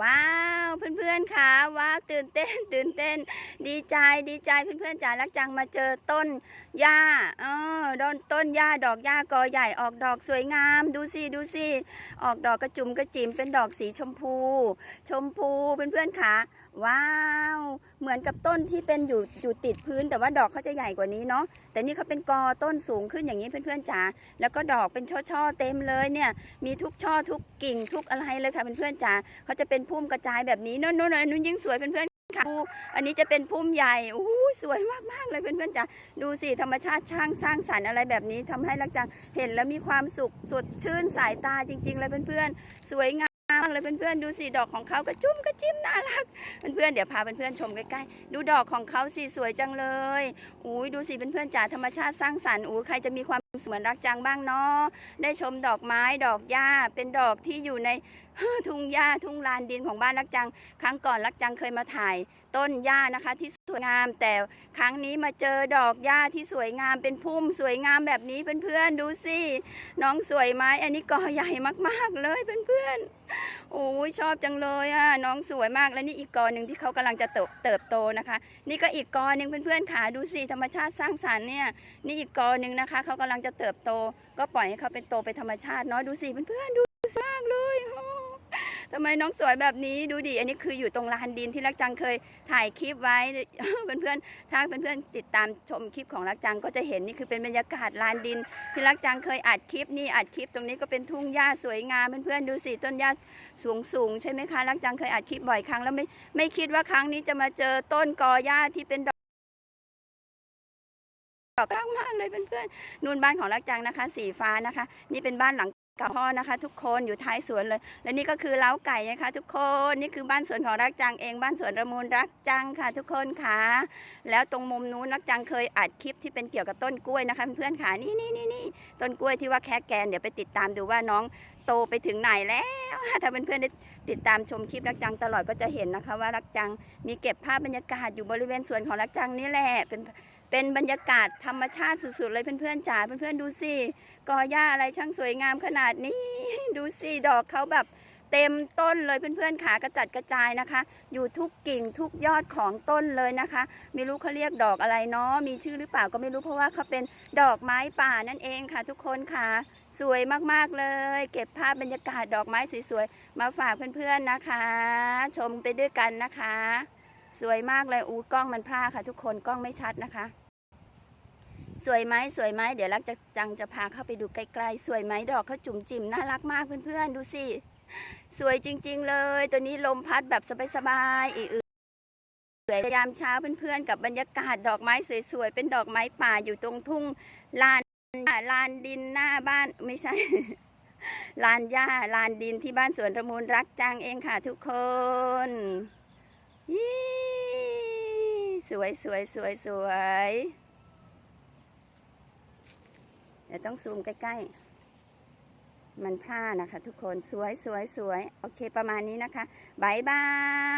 ว้าวเพื่อนๆค่ะว้าวตื่นเต้นตื่นเต้น ดีใจดีใจเพื่อนๆจ๋ารักจังมาเจอต้นหญ้าเออต้นต้นหญ้าดอกหญ้ากอใหญ่ออกดอกสวยงาม ดูสิดูสิออกดอกกระจุมกระจิมเป็นดอกสีชมพู ชมพูเพื่อนๆค่ะว้าว เหมือนกับต้นที่เป็นอยู่อยู่ติดพื้น แต่ว่าดอกเขาจะใหญ่กว่านี้เนาะแต่นี่เขาเป็นกอต้นสูงขึ้นอย่างนี้เพื่อนๆจ๋าแล้วก็ดอกเป็นช่อๆเต็มเลยเนี่ยมีทุกช่อทุกกิ่งทุกอะไรเลยค่ะเพื่อนๆจ๋าเขาจะเป็นพุ่มกระจายแบบนี้น่นน่นนนู้นยิ่งสวยเพื่อนๆค่ะดูอันนี้จะเป็นพุ่มใหญ่โอ้สวยมากๆเลยเพื่อนๆจ๋าดูสิธรรมชาติช่างสร้างสรรค์อะไรแบบนี้ทำให้รักจังเห็นแล้วมีความสุขสดชื่นสายตาจริง ๆ เลยเพื่อนๆ สวยงามมากเลยเพื่อนๆดูสิดอกของเขากระจุ้มกระจิ้มน่ารักเพื่อนๆเดี๋ยวพาเพื่อนๆชมใกล้ๆดูดอกของเขาสิสวยจังเลยอุ้ยดูสิเพื่อนๆจ๋าธรรมชาติสร้างสรรค์อู้ใครจะมีความ สุขเหมือนรักจังบ้างเนาะได้ชมดอกไม้ดอกหญ้าเป็นดอกที่อยู่ในทุ่งหญ้าทุ่งลานดินของบ้านรักจัง ครั้งก่อนรักจังเคยมาถ่ายต้นหญ้านะคะที่สวยงาม แต่ครั้งนี้มาเจอดอกหญ้าที่สวยงามเป็นพุ่มสวยงามแบบนี้เพื่อนๆดูสิน้องสวยไหมอันนี้กอใหญ่มากๆเลยเพื่อนๆโอ้ยชอบจังเลยอะน้องสวยมากแล้วนี่อีกกอหนึ่งที่เขากำลังจะเติบเติบโตนะคะ นี่ก็อีกกอหนึ่งเพื่อนๆขาดูสิธรรมชาติสร้างสรรค์เนี่ยนี่อีกกอหนึ่งนะคะเขากำลังจะเติบโต ก็ปล่อยให้เขาเป็นโตไปธรรมชาติเนาะดูสิเพื่อนๆดูสวยมากเลยโอ้ทำไมน้องสวยแบบนี้ดูดิอันนี้คืออยู่ตรงลานดินที่รักจังเคยถ่ายคลิปไว้เพื่อนๆถ้าเพื่อนๆติดตามชมคลิปของรักจังก็จะเห็นนี่คือเป็นบรรยากาศลานดิน ที่รักจังเคยอัดคลิปนี่อัดคลิปตรงนี้ก็เป็นทุ่งหญ้าสวยงามเพื่อนๆดูสิต้นหญ้าสูงสูงๆใช่ไหมคะรักจังเคยอัดคลิปบ่อยครั้งแล้วไม่ไม่คิดว่าครั้งนี้จะมาเจอต้นกอหญ้าที่เป็น กดอกกลางมากเลยเพื่อนๆนู่นบ้านของรักจังนะคะ สีฟ้านะคะ นี่เป็นบ้านหลังเก่าพ่อนะคะ ทุกคนอยู่ท้ายสวนเลย และนี่ก็คือเล้าไก่นะคะ ทุกคนนี่คือบ้านสวนของรักจังเองบ้านสวนระมูลรักจังค่ะ ทุกคนค่ะแล้วตรงมุมนู้นรักจังเคยอัดคลิปที่เป็นเกี่ยวกับต้นกล้วยนะคะเพื่อนๆค่ะนี่นี่นี่นี่ต้นกล้วยที่ว่าแค่แกนเดี๋ยวไปติดตามดูว่าน้อง โตไปถึงไหนแล้ว ถ้าเพื่อนๆได้ติดตามชมคลิปรักจังตลอดก็จะเห็นนะคะ ว่ารักจังมีเก็บภาพบรรยากาศอยู่บริเวณสวนของรักจังนี่แหละเป็นเป็นบรรยากาศธรรมชาติสุดๆเลยเพื่อนๆจ๋าเพื่อนๆดูสิกอหญ้าอะไรช่างสวยงามขนาดนี้ ดูสิดอกเขาแบบ เต็มต้นเลยเพื่อนๆขากระจัดกระจายนะคะ อยู่ทุกกิ่งทุกยอดของต้นเลยนะคะไม่รู้เขาเรียกดอกอะไรเนาะมีชื่อหรือเปล่าก็ไม่รู้เพราะว่าเขาเป็นดอกไม้ป่านั่นเองค่ะ ทุกคนค่ะสวยมากๆเลย เก็บภาพบรรยากาศดอกไม้สวยๆมาฝากเพื่อนๆนะคะ ชมไปด้วยกันนะคะ สวยมากเลยอู้กล้องมันพร่าค่ะ ทุกคนกล้องไม่ชัดนะคะ สวยไหมสวยไหมเดี๋ยวรักจะจังจะพาเข้าไปดูใกล้ๆ สวยไหมดอกเขาจุ๋มจิ๋มน่ารักมากเพื่อนๆ ดูสิ สวยจริง ๆ เลย ตัวนี้ลมพัดแบบสบายๆอีอือสวยยามเช้าเพื่อนๆกับบรรยากาศดอกไม้สวยๆเป็นดอกไม้ป่าอยู่ตรงทุ่งลานลานดินหน้าบ้านไม่ใช่ ลานหญ้าลานดินที่บ้านสวนระมูลรักจังเองค่ะทุกคนยสวยสวยสวยสวยเดี๋ยวต้องซูมใกล้ๆ มันผ้านะคะ ทุกคนสวยสวยสวยโอเคประมาณนี้นะคะบายบาย